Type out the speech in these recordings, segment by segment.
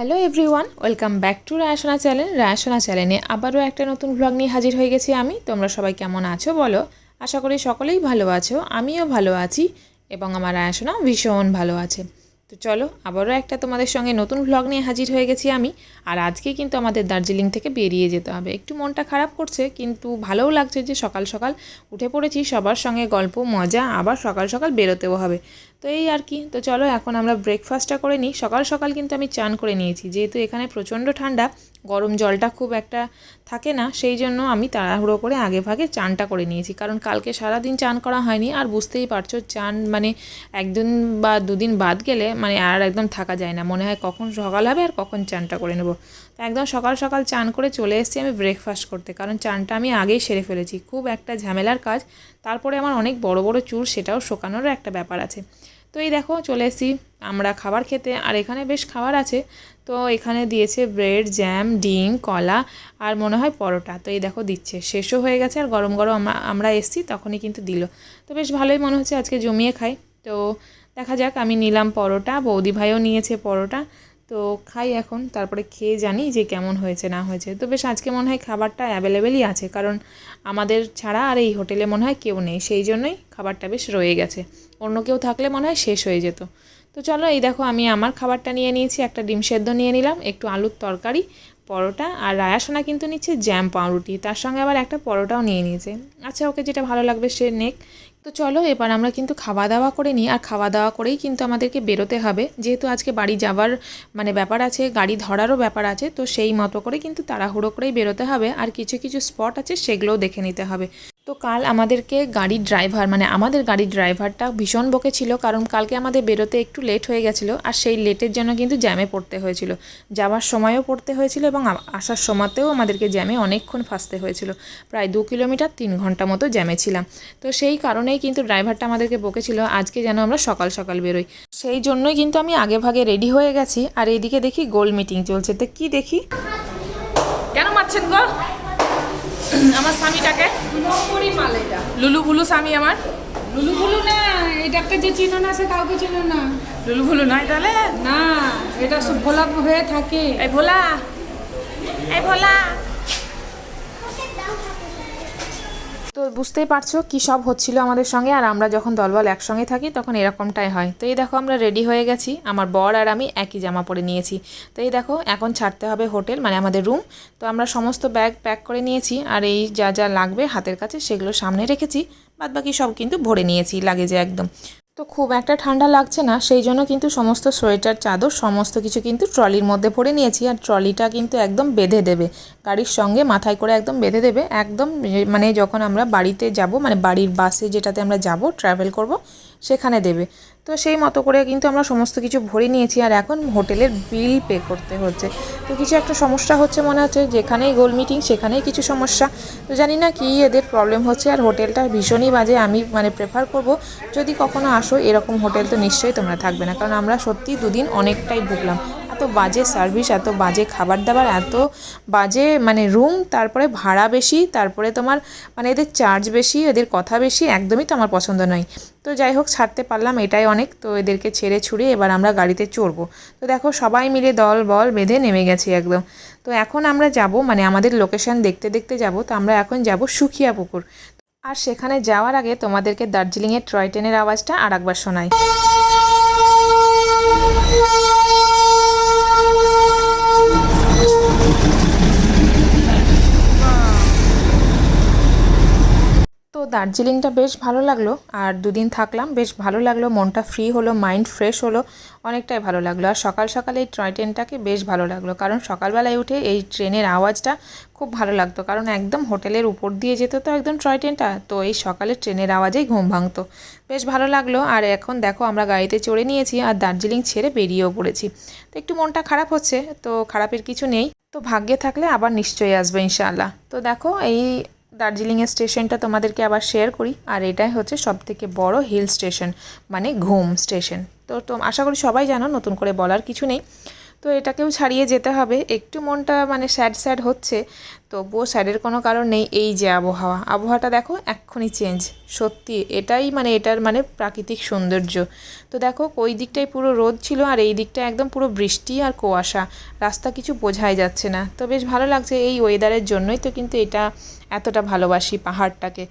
Hello everyone welcome back to Rayasona channel Rayasona চ্যানেলে আবারও একটা নতুন ব্লগ নিয়ে হাজির হয়ে গেছি আমি। তোমরা সবাই কেমন আছো বলো? আশা করি সকলেই ভালো আছো, আমিও ভালো আছি এবং আমার রায়সোনা ভীষণ ভালো আছে। তো চলো, আবারও একটা তোমাদের সঙ্গে নতুন ভ্লগ নিয়ে হাজির হয়ে গেছি আমি। আর আজকে কিন্তু আমাদের দার্জিলিং থেকে বেরিয়ে যেতে হবে। একটু মনটা খারাপ করছে, কিন্তু ভালোও লাগছে যে সকাল সকাল উঠে পড়েছি, সবার সঙ্গে গল্প, মজা, আবার সকাল সকাল বেরোতেও হবে। তো এই আর কি, তো চলো এখন আমরা ব্রেকফাস্টটা করে নিই। সকাল সকাল কিন্তু আমি চান করে নিয়েছি, যেহেতু এখানে প্রচণ্ড ঠান্ডা গরম জলটা খুব একটা থাকে না, সেই জন্য আমি তাড়াহুড়ো করে আগে ভাগে চানটা করে নিয়েছি। কারণ কালকে সারা দিন চান করা হয়নি, আর বুঝতেই পারছ চান মানে একদিন বা দুদিন বাদ গেলে মানে আর একদম থাকা যায় না। মনে হয় কখন সকাল হবে আর কখন চানটা করে নেব। তো একদম সকাল সকাল চান করে চলে এসেছি আমি ব্রেকফাস্ট করতে। কারণ চানটা আমি আগেই সেরে ফেলেছি। খুব একটা ঝামেলার কাজ, তারপরে আমার অনেক বড় বড় চুল সেটাও শোকানোরও একটা ব্যাপার আছে। এই দেখো চলে এসেছি আমরা খাবার খেতে। আর এখানে বেশ খাবার আছে। তো এখানে দিয়েছে ব্রেড, জ্যাম, ডিম, কলা আর মনে হয় পরোটা। তো এই দেখো দিচ্ছে। শেষও হয়ে গেছে আর গরম গরম আমরা আমরা এসছি, তখনই কিন্তু দিল। তো বেশ ভালোই মনে হচ্ছে আজকে জমিয়ে খাই। তো দেখা যাক, আমি নিলাম পরোটা, বৌদি ভাইও নিয়েছে পরোটা। তো খাই এখন, তারপরে খেয়ে জানি যে কেমন হয়েছে, না হয়েছে। তো বেশ আজকে মনে হয় খাবারটা অ্যাভেলেবেলই আছে, কারণ আমাদের ছাড়া আর এই হোটেলে মনে হয় কেউ নেই, সেই জন্যই খাবারটা বেশ রয়ে গেছে। অন্য কেউ থাকলে মনে হয় শেষ হয়ে যেত। তো চলো, এই দেখো আমি আমার খাবারটা নিয়ে নিয়েছি, একটা ডিম সেদ্ধ নিয়ে নিলাম, একটু আলুর তরকারি, পরোটা, আর রায়াসোনা কিন্তু নিচ্ছে জ্যাম পাউরুটি, তার সঙ্গে আবার একটা পরোটাও নিয়ে নিয়েছে। আচ্ছা ওকে যেটা ভালো লাগবে সে নেক। তো চলো, এবার আমরা কিন্তু খাওয়া দাওয়া করে নিই। আর খাওয়া দাওয়া করেই কিন্তু আমাদেরকে বেরোতে হবে। যেহেতু আজকে বাড়ি যাওয়ার মানে ব্যাপার আছে, গাড়ি ধরারও ব্যাপার আছে, তো সেই মতো করে কিন্তু তাড়াহুড়ো করেই বেরোতে হবে। আর কিছু কিছু স্পট আছে, সেগুলোও দেখে নিতে হবে। তো কাল আমাদেরকে গাড়ির ড্রাইভার মানে আমাদের গাড়ির ড্রাইভারটা ভীষণ বকে ছিল, কারণ কালকে আমাদের বেরোতে একটু লেট হয়ে গেছিল, আর সেই লেটের জন্য কিন্তু জ্যামে পড়তে হয়েছিল। যাওয়ার সময়ও পড়তে হয়েছিল এবং আসার সময়তেও আমাদেরকে জ্যামে অনেকক্ষণ ফাঁসতে হয়েছিল। প্রায় দু কিলোমিটার তিন ঘণ্টা মতো জ্যামে ছিলাম। তো সেই কারণেই কিন্তু ড্রাইভারটা আমাদেরকে বকেছিল আজকে যেন আমরা সকাল সকাল বেরোই। সেই জন্যই কিন্তু আমি আগে ভাগে রেডি হয়ে গেছি, আর এইদিকে দেখি গোল মিটিং চলছে। তো কি দেখি? কেন মারছেন গো? আমার স্বামীটাকে। নম্বরই মাল এটা লুলু ভুলু স্বামী আমার। লুলু বুলু না ডাক্তার যে চিনো না সে কাউকে চিনো না। লুলু বুলু নয় তাহলে? না এটা সব ভোলা হয়ে থাকে। এই ভোলা এই ভোলা। তো বুঝতেই পারছ কী সব হচ্ছিল আমাদের সঙ্গে, আর আমরা যখন দলবল একসঙ্গে থাকি তখন এরকমটাই হয়। তো এই দেখো আমরা রেডি হয়ে গেছি, আমার বর আর আমি একই জামা পরে নিয়েছি। তো এই দেখো এখন ছাড়তে হবে হোটেল মানে আমাদের রুম তো আমরা সমস্ত ব্যাগ প্যাক করে নিয়েছি, আর এই যা যা লাগবে হাতের কাছে সেগুলো সামনে রেখেছি। বাদ বাকি সব কিন্তু ভরে নিয়েছি লাগেজে একদম। তো খুব একটা ঠান্ডা লাগছে না, সেই জন্য কিন্তু সমস্ত সোয়েটার, চাদর, সমস্ত কিছু কিন্তু ট্রলির মধ্যে ভরে নিয়েছি আর ট্রলিটা কিন্তু একদম বেঁধে দেবে। গাড়ির সঙ্গে মাথায় করে একদম বেঁধে দেবে, একদম মানে যখন আমরা বাড়িতে যাব মানে বাড়ির বাসে যেটাতে আমরা যাব ট্রাভেল করব, সেখানে দেবে। তো সেই মতো করে কিন্তু আমরা সমস্ত কিছু ভরে নিয়েছি আর এখন হোটেলের বিল পে করতে হচ্ছে। তো কিছু একটা সমস্যা হচ্ছে মনে হচ্ছে, যেখানেই গোল মিটিং সেখানেই কিছু সমস্যা। তো জানি না কি এদের প্রবলেম হচ্ছে আর হোটেলটা ভীষণই বাজে, আমি মানে প্রেফার করব যদি কখনো আসো এরকম হোটেল তো নিশ্চয়ই তোমরা থাকবে না। কারণ আমরা সত্যি দুদিন অনেকটাই ভুগলাম। এত বাজে সার্ভিস এত বাজে খাবার দাবার এত বাজে মানে রুম তারপরে ভাড়া বেশি, তারপরে তোমার মানে এদের চার্জ বেশি, এদের কথা বেশি, একদমই তো আমার পছন্দ নয়। তো যাই হোক, ছাড়তে পারলাম, এটাই অনেক। তো এদেরকে ছেড়ে ছুড়ে এবার আমরা গাড়িতে চড়বো। তো দেখো, সবাই মিলে দল বল বেঁধে নেমে গেছি একদম। তো এখন আমরা যাব মানে আমাদের লোকেশন দেখতে দেখতে যাব, তো আমরা এখন যাব সুখিয়া পুকুর। আর সেখানে যাওয়ার আগে তোমাদেরকে দার্জিলিংয়ের টয় ট্রেনের আওয়াজটা আর একবার শোনাই তো দার্জিলিংটা বেশ ভালো লাগল আর দুদিন থাকলাম, বেশ ভালো লাগল, মনটা ফ্রি হলো মাইন্ড ফ্রেশ হলো, অনেকটাই ভালো লাগল। আর সকাল সকাল এই টয় ট্রেনটাকে বেশ ভালো লাগল, কারণ সকালবেলায় উঠে এই ট্রেনের আওয়াজটা খুব ভালো লাগতো, কারণ একদম হোটেলের উপর দিয়ে যেত তো একদম টয় ট্রেনটা, তো এই সকালে ট্রেনের আওয়াজেই ঘুম ভাঙতো। বেশ ভালো লাগল, আর এখন দেখো আমরা গাড়িতে চড়ে নিয়েছি আর দার্জিলিং ছেড়ে বেরিয়েও পড়েছি। তো একটু মনটা খারাপ হচ্ছে, তো খারাপের কিছু নেই, তো ভাগ্যে থাকলে আবার নিশ্চয়ই আসবে ইনশাআল্লাহ। তো দেখো এই দার্জিলিংয়ের স্টেশনটা তোমাদেরকে আবার শেয়ার করি। আর এটাই হচ্ছে সব থেকে বড়ো হিল স্টেশন মানে ঘুম স্টেশন তো তো আশা করি সবাই জানো, নতুন করে বলার কিছু নেই। তো এটাকেও ছাড়িয়ে যেতে হবে। একটু মনটা মানে স্যাড স্যাড হচ্ছে, তবুও স্যাডের কোনো কারণ নেই এই যে আবহাওয়া। আবহাওয়াটা দেখো এক্ষুনি চেঞ্জ সত্যি এটাই মানে এটার মানে প্রাকৃতিক সৌন্দর্য। তো দেখো ওই দিকটাই পুরো রোদ ছিল আর এই দিকটা একদম পুরো বৃষ্টি আর কুয়াশা, রাস্তা কিছু বোঝাই যাচ্ছে না। তো বেশ ভালো লাগছে এই ওয়েদারের জন্যই তো কিন্তু এটা এতটা ভালোবাসি পাহাড়টাকে।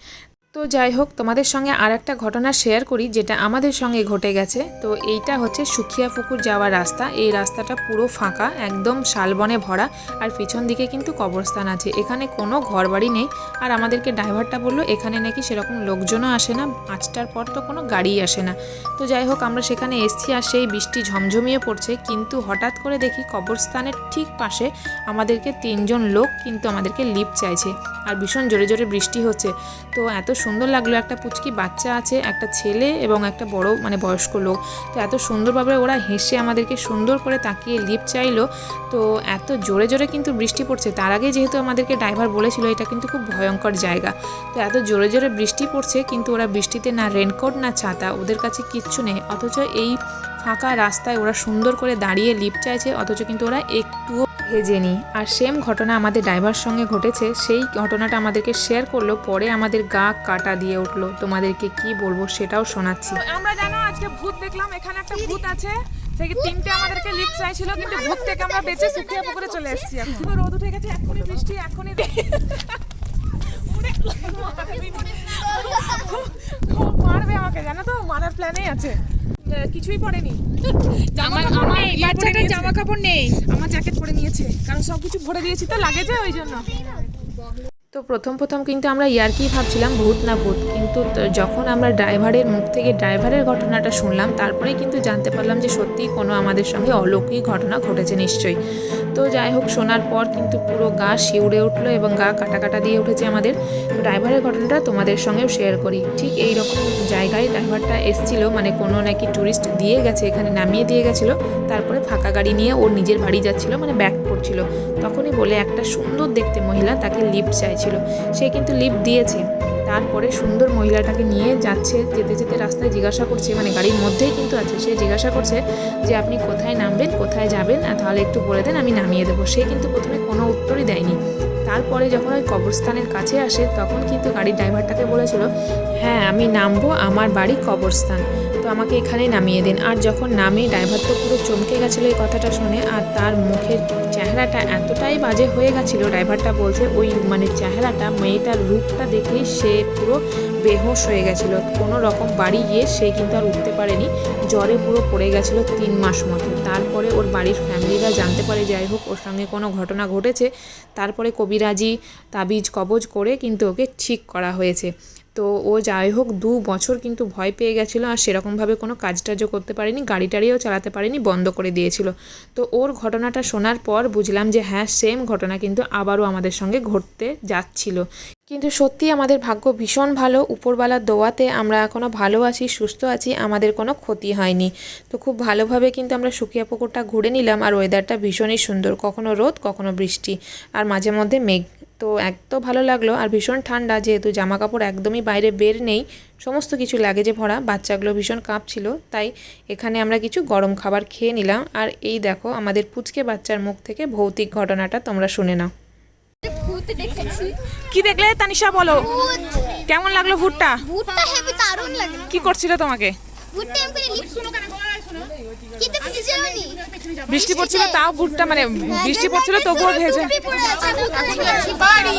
তো যাই হোক, তোমাদের সঙ্গে আর একটা ঘটনা শেয়ার করি যেটা আমাদের সঙ্গে ঘটে গেছে। তো এইটা হচ্ছে সুখিয়া পুকুর যাওয়ার রাস্তা। এই রাস্তাটা পুরো ফাঁকা, একদম শালবনে ভরা আর পিছন দিকে কিন্তু কবরস্থান আছে। এখানে কোনো ঘরবাড়ি নেই। আর আমাদেরকে ড্রাইভারটা বলল, এখানে নাকি সেরকম লোকজনও আসে না। পাঁচটার পর তো কোনো গাড়িই আসে না। তো যাই হোক, আমরা সেখানে এসছি আর সেই বৃষ্টি ঝমঝমিয়ে পড়ছে। কিন্তু হঠাৎ করে দেখি কবরস্থানের ঠিক পাশে আমাদেরকে তিনজন লোক কিন্তু আমাদেরকে লিপ চাইছে। আর ভীষণ জোরে জোরে বৃষ্টি হচ্ছে। তো এত সুন্দর লাগল। একটা পুচকি বাচ্চা আছে, একটা ছেলে এবং একটা বড় মানে বয়স্ক লোক। তো এত সুন্দরভাবে ওরা হেসে আমাদেরকে সুন্দর করে তাকিয়ে লিপ চাইলো। তো এত জোরে জোরে কিন্তু বৃষ্টি পড়ছে। তার আগে যেহেতু আমাদেরকে ড্রাইভার বলেছিল, এটা কিন্তু খুব ভয়ঙ্কর জায়গা। তো এত জোরে জোরে বৃষ্টি পড়ছে, কিন্তু ওরা বৃষ্টিতে না রেনকোট, না ছাতা, ওদের কাছে কিচ্ছু নেই। অথচ এই ফাঁকা রাস্তায় ওরা সুন্দর করে দাঁড়িয়ে লিপ চাইছে, অথচ কিন্তু ওরা একটুও ভেজেনি আর সেম ঘটনা আমাদের ড্রাইভার সঙ্গে ঘটেছে। সেই ঘটনাটা আমাদেরকে শেয়ার করল। পরে আমাদের গা কাটা দিয়ে উঠল। তোমাদেরকে কি বলব সেটাও শোনাচ্ছি। আমরা জানো আজকে ভূত দেখলাম। এখানে একটা ভূত আছে। সেই তিনটে আমাদেরকে লিফট চাইছিল কিন্তু ভূত থেকে আমরা বেঁচে সুখিয়া পুকুরে চলে এসেছি এখন। রোদ উঠে গেছে এখনই বৃষ্টি এখনই মারবে আমাকে জানো তো? মারার প্ল্যানেই আছে। কিছুই পরেনি। জামা কাপড় নেই বাচ্চাটার জামা কাপড় নেই। আমার জ্যাকেট পরে নিয়েছে কারণ সব কিছু ভরে দিয়েছি তো লাগে যে ওই জন্য। তো প্রথম প্রথম কিন্তু আমরা ইয়ার্কি ভাবছিলাম, ভূত না ভূত। কিন্তু যখন আমরা ড্রাইভারের মুখ থেকে ড্রাইভারের ঘটনাটা শুনলাম, তারপরেই কিন্তু জানতে পারলাম যে সত্যিই কোনো আমাদের সঙ্গে অলৌকিক ঘটনা ঘটেছে নিশ্চয়ই। তো যাই হোক, শোনার পর কিন্তু পুরো গা শিউরে উঠল এবং গা কাটা কাটা দিয়ে উঠেছে আমাদের। তো ড্রাইভারের ঘটনাটা তোমাদের সঙ্গেও শেয়ার করি। ঠিক এই রকম জায়গায় ড্রাইভারটা এসছিল মানে কোনো নাকি ট্যুরিস্ট দিয়ে গেছে, এখানে নামিয়ে দিয়ে গেছিল। তারপরে ফাঁকা গাড়ি নিয়ে ওর নিজের বাড়ি যাচ্ছিল মানে ব্যাক করছিল। তখনই বলে, একটা সুন্দর দেখতে মহিলা, তাকে লিফট চাইছিল সে কিন্তু লিফট দিয়েছে। তারপরে সুন্দর মহিলাটাকে নিয়ে যাচ্ছে, যেতে যেতে রাস্তায় জিজ্ঞাসা করছে মানে গাড়ির মধ্যেই কিন্তু আছে। সে জিজ্ঞাসা করছে যে, আপনি কোথায় নামবেন? কোথায় যাবেন? তাহলে একটু বলে দেন, আমি নামিয়ে দেবো। সে কিন্তু প্রথমে কোনো উত্তরই দেয়নি। তারপরে যখন ওই কবরস্থানের কাছে আসে, তখন কিন্তু গাড়ির ড্রাইভারটাকে বলেছিল হ্যাঁ আমি নামবো আমার বাড়ি কবরস্থান। আমাকে এখানেই নামিয়ে দিন। আর যখন নামে, ড্রাইভার তো পুরো চমকে গেছিল এই কথাটা শুনে, আর তার মুখের চেহারাটা এতটাই বাজে হয়ে গেছিল, ড্রাইভারটা বলছে, ওই মানে চেহারাটা, মেয়েটার রূপটা দেখেই সে পুরো বেহোশ হয়ে গেছিল। কোনো রকম বাড়ি গিয়ে সে কিন্তু আর উঠতে পারেনি। জ্বরে পুরো পড়ে গেছিল তিন মাস মতো তারপরে ওর বাড়ির ফ্যামিলিরা জানতে পারে, যাই হোক, ওর সঙ্গে কোনো ঘটনা ঘটেছে। তারপরে কবিরাজি তাবিজ কবজ করে কিন্তু ওকে ঠিক করা হয়েছে। তো ও যাই হোক দু বছর কিন্তু ভয় পেয়ে গেছিল আর সেরকমভাবে কোনো কাজ টাজও করতে পারেনি গাড়ি টাড়িও চালাতে পারেনি, বন্ধ করে দিয়েছিল। তো ওর ঘটনাটা শোনার পর বুঝলাম যে হ্যাঁ সেম ঘটনা কিন্তু আবারও আমাদের সঙ্গে ঘটতে যাচ্ছিল। কিন্তু সত্যি আমাদের ভাগ্য ভীষণ ভালো, উপরওয়ালার দোয়াতে আমরা এখনও ভালো আছি, সুস্থ আছি, আমাদের কোনো ক্ষতি হয়নি। তো খুব ভালোভাবে কিন্তু আমরা সুকিয়া পুকুরটা ঘুরে নিলাম আর ওয়েদারটা ভীষণই সুন্দর, কখনো রোদ, কখনো বৃষ্টি, আর মাঝে মধ্যে মেঘ। তো এক তো ভালো লাগল আর ভীষণ ঠান্ডা যেহেতু জামা কাপড় একদমই বাইরে বের নেই সমস্ত কিছু লাগেজে ভরা বাচ্চাগুলো ভীষণ কাঁপছিল তাই এখানে আমরা কিছু গরম খাবার খেয়ে নিলাম। আর এই দেখো আমাদের পুচকে বাচ্চার মুখ থেকে ভৌতিক ঘটনাটা তোমরা শুনে নাও। কি দেখলে তানিশা বলো? কেমন লাগল দারুণ লাগে কি করছিল তোমাকে? এমনি লিপ বৃষ্টি পড়ছিল তাও বুটটা মানে বৃষ্টি পড়ছিল তবুও ভেজে। পরে আছে বাড়ি।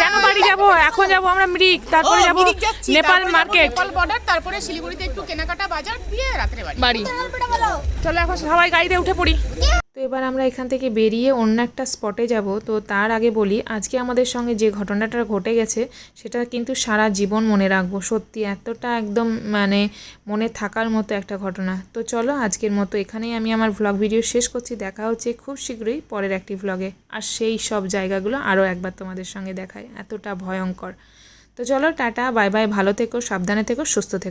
কেন বাড়ি যাব? এখন যাব আমরা মৃগ তারপরে যাব নেপাল মার্কেট। নেপাল বর্ডার তারপরে শিলিগুড়িতে একটু কেনাকাটা বাজার দিয়ে রাতে বাড়ি। বাড়ি। চলো এখন সবাই গাড়িতে উঠে পড়ি। তো এবার আমরা এখান থেকে বেরিয়ে অন্য একটা স্পটে যাব। তো তার আগে বলি, আজকে আমাদের সঙ্গে যে ঘটনাটা ঘটে গেছে, সেটা কিন্তু সারা জীবন মনে রাখব। সত্যি এতটা একদম মানে মনে থাকার মতো একটা ঘটনা। তো চলো আজকের মতো এখানেই আমি আমার ভ্লগ ভিডিও শেষ করছি। দেখা হচ্ছে খুব শীঘ্রই পরের একটি ভ্লগে আর সেই সব জায়গাগুলো আরও একবার তোমাদের সঙ্গে দেখায়। এতটা ভয়ঙ্কর। তো চলো টাটা, বাই বাই, ভালো থেকো, সাবধানে থেকো, সুস্থ থেকো।